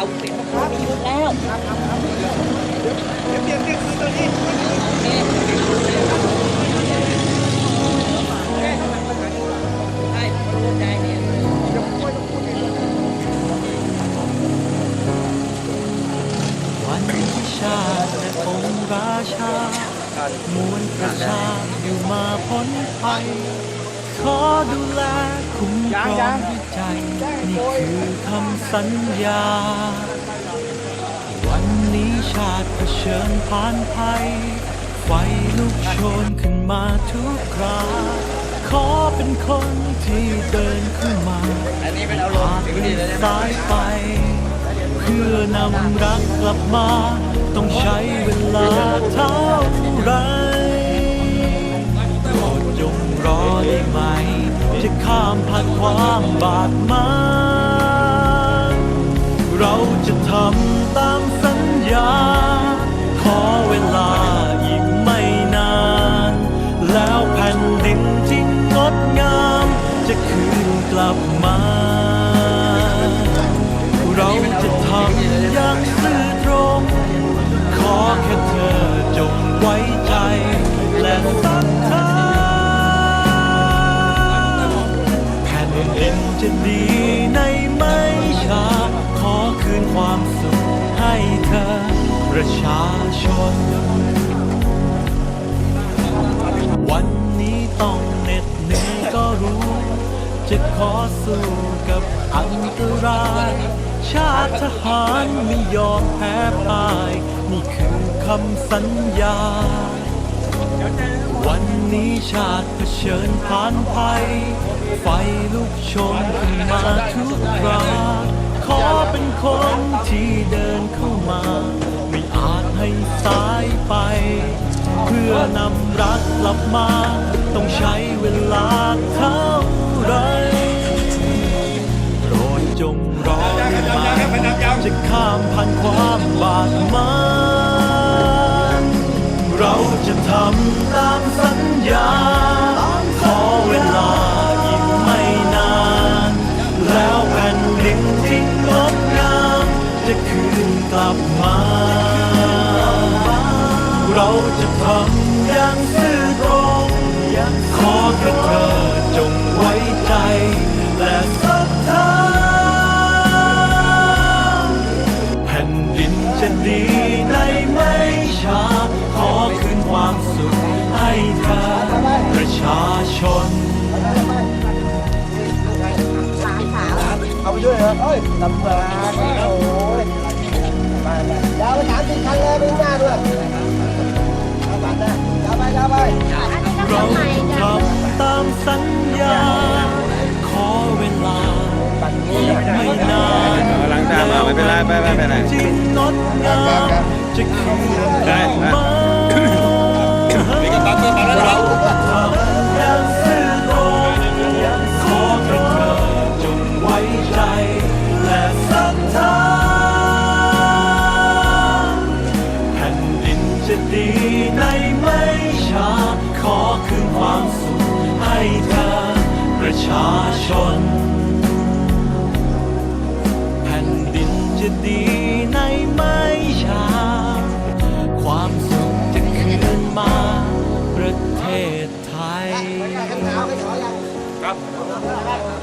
าเป็นมะพร้าวมีหยุดแล้วเดี๋ยวเปลี่ยนเปลี่ยนคือตัวนี้โอเคใช่รู้ใจเนี่ยวันที่ชาติและองค์ราชามวลประชาอยู่มาพ้นภัยขอดูแลคุ มครองด้วยใจนี่คือคำสัญญา วันนี้ชาติเผชิญผ่านภัย ไฟลุกโชนขึ้นมาทุกคราขอเป็นคนที่เดินเข้ามาอันนี้เป็นอารมณ์สิ่งที่ดีเลยนะสายไป เพื่อนำรักกลับมา ต้องใช้ มผ่านความบาดหมางเราจะทำตามสัญญา ขอเวลาอีกไม่นาน แล้วแผ่นดินที่งดงาม จะคืนกลับมาเรา แผ่นดินจะดีในไม่ช้า ขอคืนความสุขให้เธอ ประชาชน วันนี้ต้องเหน็ดเหนื่อยก็รู้ จะขอสู้กับอันตราย ชาติทหารไม่ยอมแพ้พ่าย นี่คือคำสัญญา วันนี้ชาติเผชิญผ่านภัย ไฟลุกโชนขึ้นมาทุกคราขอเป็นคนที่เดินเข้ามา ไม่อาจให้สายไป เพื่อนำรักกลับมา ต้องใช้เวลาเท่าไรโปรดจงรอได้ไหมจะข้ามผ่านความ จะทำตามสัญญา ขอเวลาอีกไม่นาน แล้วแผ่นดินที่งดงามจะคืนกลับมา เราจะทำอย่าง เอาไปช่วยเหรอเอ้ยลำบากโอ้ยยาวไปสามสิบคันเลยไปหน้าด้วยเอาบัตรนะยาวไปยาวไปเราจะทำตามสัญญา ขอเวลาอีกไม่นานกำลังตามมาไม่เป็นไรไม่เป็นไรไม่เป็นไรที่งดงามจะคืนกลั จะดีในไม่ช้า ขอคืนความสุขให้เธอ ประชาชน แผ่นดินจะดีในไม่ช้า ความสุขจะคืนมาประเทศไทย ครับ